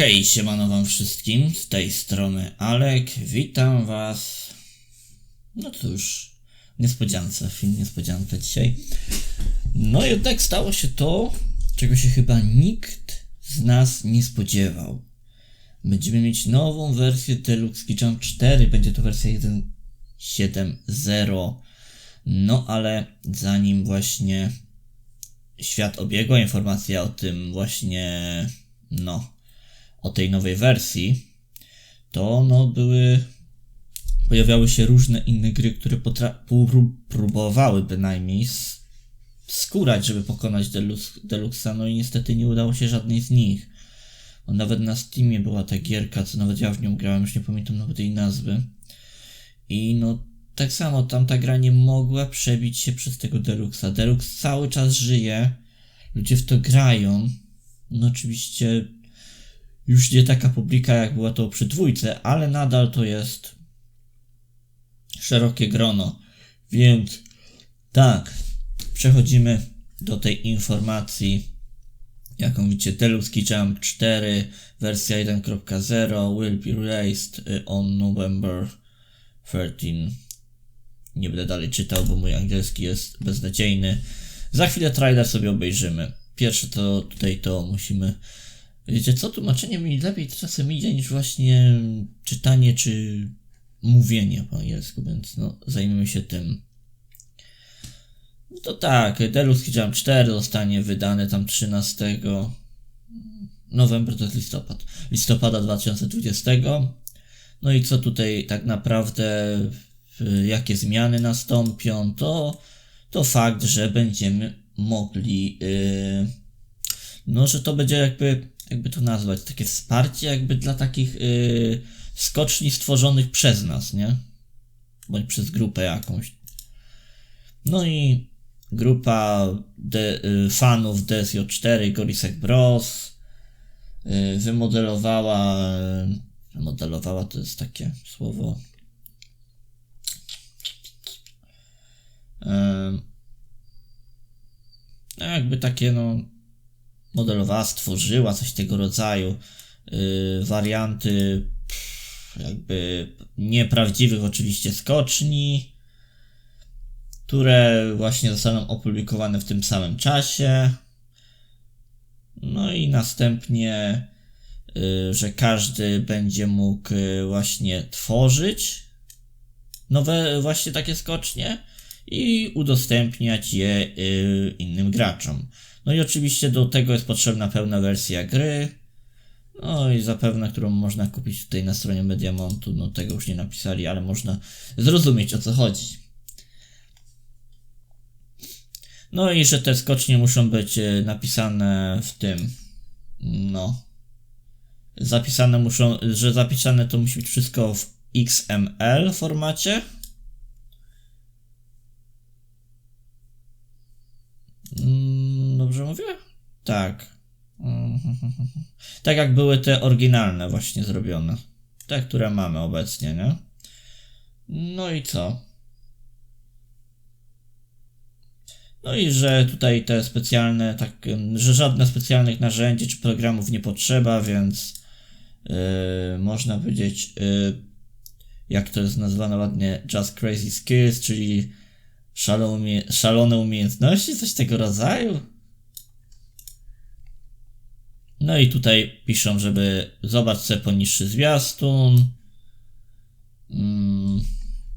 Hej, siemano wam wszystkim, z tej strony Alek, witam was. No cóż, niespodziance, film niespodzianka dzisiaj. No jednak stało się to, czego się chyba nikt z nas nie spodziewał. Będziemy mieć nową wersję Deluxe Jump 4, będzie to wersja 1.7.0. No ale zanim właśnie świat obiegła informacja o tym właśnie, no, o tej nowej wersji, to no były, pojawiały się różne inne gry, które potra- pró- próbowały bynajmniej s- skórać, żeby pokonać Delux- Deluxa, no i niestety nie udało się żadnej z nich. Bo nawet na Steamie była ta gierka, co nawet ja w nią grałem, już nie pamiętam nawet jej nazwy. I no, tak samo tamta gra nie mogła przebić się przez tego Deluxa. Deluxe cały czas żyje, ludzie w to grają. No oczywiście już nie taka publika jak była to przy dwójce, ale nadal to jest szerokie grono. Więc tak, przechodzimy do tej informacji, jaką widzicie, Deluxe Jump 4, wersja 1.0 will be released y, on November 13. Nie będę dalej czytał, bo mój angielski jest beznadziejny. Za chwilę trailer sobie obejrzymy. Pierwsze to tutaj to musimy Wiecie co, tłumaczenie mi lepiej czasem idzie niż właśnie czytanie czy mówienie po angielsku, więc no zajmiemy się tym. No to tak, Deluxe Jump 4 zostanie wydany tam 13 novembra, to jest listopad, listopada 2020. No i co tutaj tak naprawdę, jakie zmiany nastąpią, to, to fakt, że będziemy mogli, yy, no że to będzie jakby jakby to nazwać, takie wsparcie jakby dla takich yy, skoczni stworzonych przez nas, nie? Bądź przez grupę jakąś. No i grupa de, y, fanów DSJ4 Gorisek Bros y, wymodelowała y, wymodelowała to jest takie słowo y, no jakby takie no modelowała, stworzyła coś tego rodzaju. Yy, warianty jakby nieprawdziwych oczywiście skoczni, które właśnie zostaną opublikowane w tym samym czasie. No i następnie, yy, że każdy będzie mógł yy, właśnie tworzyć nowe właśnie takie skocznie i udostępniać je yy, innym graczom. No i oczywiście do tego jest potrzebna pełna wersja gry. No i zapewne, którą można kupić tutaj na stronie Mediamontu. No tego już nie napisali, ale można zrozumieć o co chodzi. No i że te skocznie muszą być e, napisane w tym. No. Zapisane muszą, że zapisane to musi być wszystko w XML formacie. Mm, Dobrze mówię? Tak. Tak jak były te oryginalne właśnie zrobione. Te, które mamy obecnie, nie? No i co? No i że tutaj te specjalne, tak, że żadnych specjalnych narzędzi czy programów nie potrzeba, więc yy, można powiedzieć, yy, jak to jest nazwane ładnie, just crazy skills, czyli szalone, umie szalone umiejętności, coś tego rodzaju. No i tutaj piszą, żeby zobacz sobie poniższy zwiastun. Mm,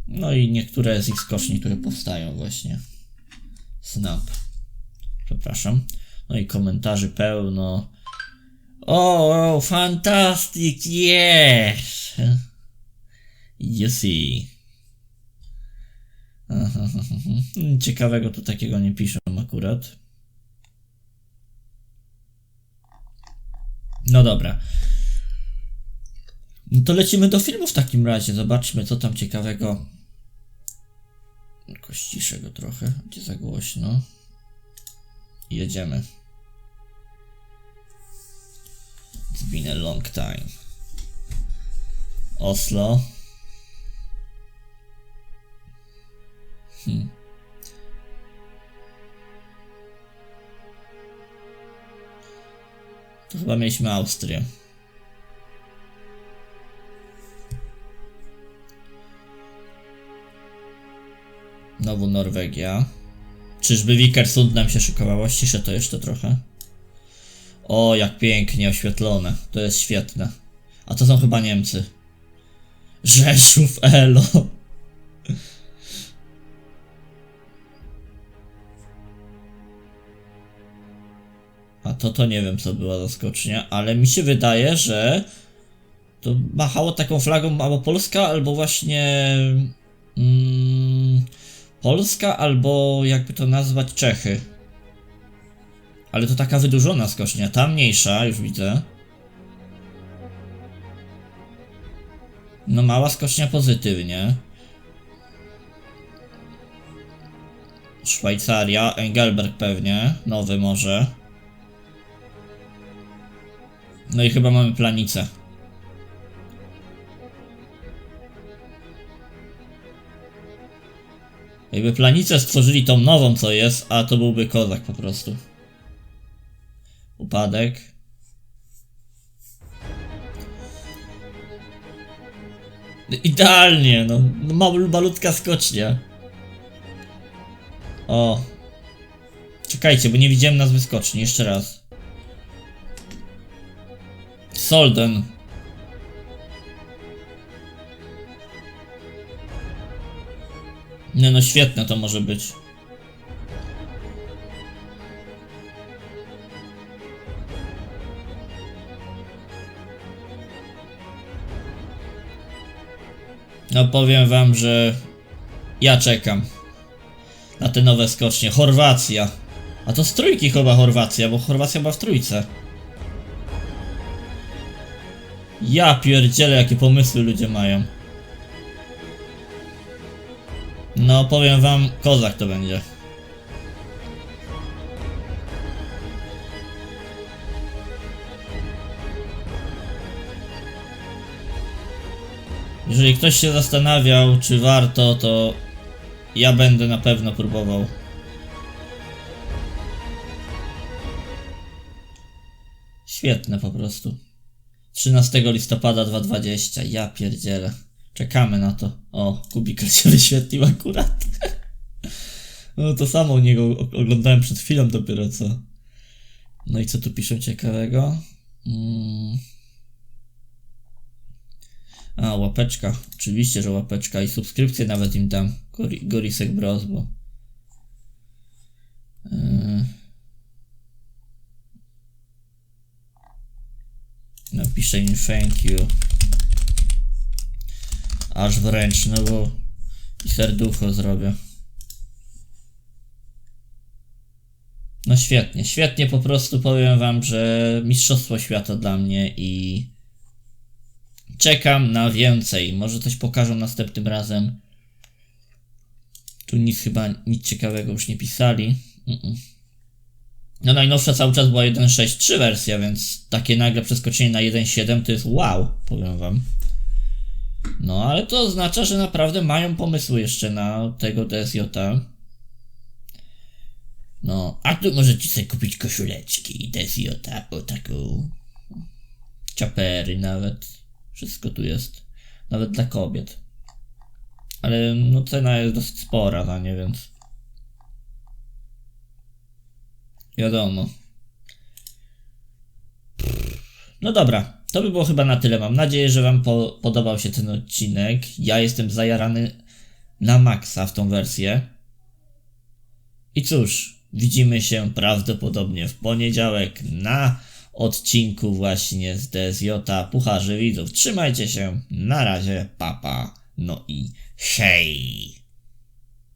No i niektóre z ich skoczni, które powstają właśnie. Snap. Przepraszam. No i komentarzy pełno. O, oh, fantastic, yes! You see. Ciekawego tu takiego nie piszą akurat. No dobra. No to lecimy do filmu w takim razie. Zobaczmy, co tam ciekawego. Jakoś ciszę go trochę, gdzie za głośno. I Jedziemy. It's been a long time. Oslo. Hmm. Tu chyba mieliśmy Austrię. Znowu Norwegia. Czyżby Wikersund nam się szykowała? Ściszę to jeszcze trochę. O, jak pięknie oświetlone. To jest świetne. A to są chyba Niemcy. Rzeszów, elo. To to nie wiem co była za skocznia, ale mi się wydaje, że to machało taką flagą albo Polska, albo właśnie mm, Polska, albo jakby to nazwać Czechy. Ale to taka wydłużona skocznia, ta mniejsza, już widzę. No mała skocznia pozytywnie. Szwajcaria, Engelberg pewnie, nowy może. No i chyba mamy planicę. Jakby planicę stworzyli tą nową co jest, a to byłby kozak po prostu. Upadek. Idealnie, no. no mal, malutka skocznia. O. Czekajcie, bo nie widziałem nazwy skoczni. Jeszcze raz. Solden. Nie no, świetne to może być. No powiem wam, że ja czekam na te nowe skocznie. Chorwacja. A to z trójki chyba Chorwacja, bo Chorwacja była w trójce. Ja pierdzielę, jakie pomysły ludzie mają. No, powiem wam, kozak to będzie. Jeżeli ktoś się zastanawiał, czy warto, to ja będę na pewno próbował. Świetne po prostu. 13 listopada 2020. Ja pierdzielę. Czekamy na to. O, Kubikal się wyświetlił akurat. No to samo u niego oglądałem przed chwilą dopiero co. No i co tu piszą ciekawego? Mm. A, łapeczka. Oczywiście, że łapeczka i subskrypcję nawet im dam. Gori, Gorisek Bros, bo... Napiszę im thank you. Aż wręcz, no bo i serducho zrobię. No świetnie, świetnie po prostu powiem wam, że Mistrzostwo Świata dla mnie i czekam na więcej. Może coś pokażą następnym razem. Tu nic chyba, nic ciekawego już nie pisali. Mm-mm. No najnowsza cały czas była 1.6.3 wersja, więc takie nagle przeskoczenie na 1.7 to jest wow, powiem wam. No, ale to oznacza, że naprawdę mają pomysły jeszcze na tego DSJ. No, a tu możecie sobie kupić koszuleczki DSJ, o taką. Czapery nawet. Wszystko tu jest. Nawet dla kobiet. Ale no cena jest dosyć spora na nie, więc. Wiadomo. No dobra, to by było chyba na tyle. Mam nadzieję, że Wam po podobał się ten odcinek. Ja jestem zajarany na maksa w tą wersję. I cóż, widzimy się prawdopodobnie w poniedziałek na odcinku właśnie z DSJ Pucharzy Widzów. Trzymajcie się, na razie, papa, no i hej!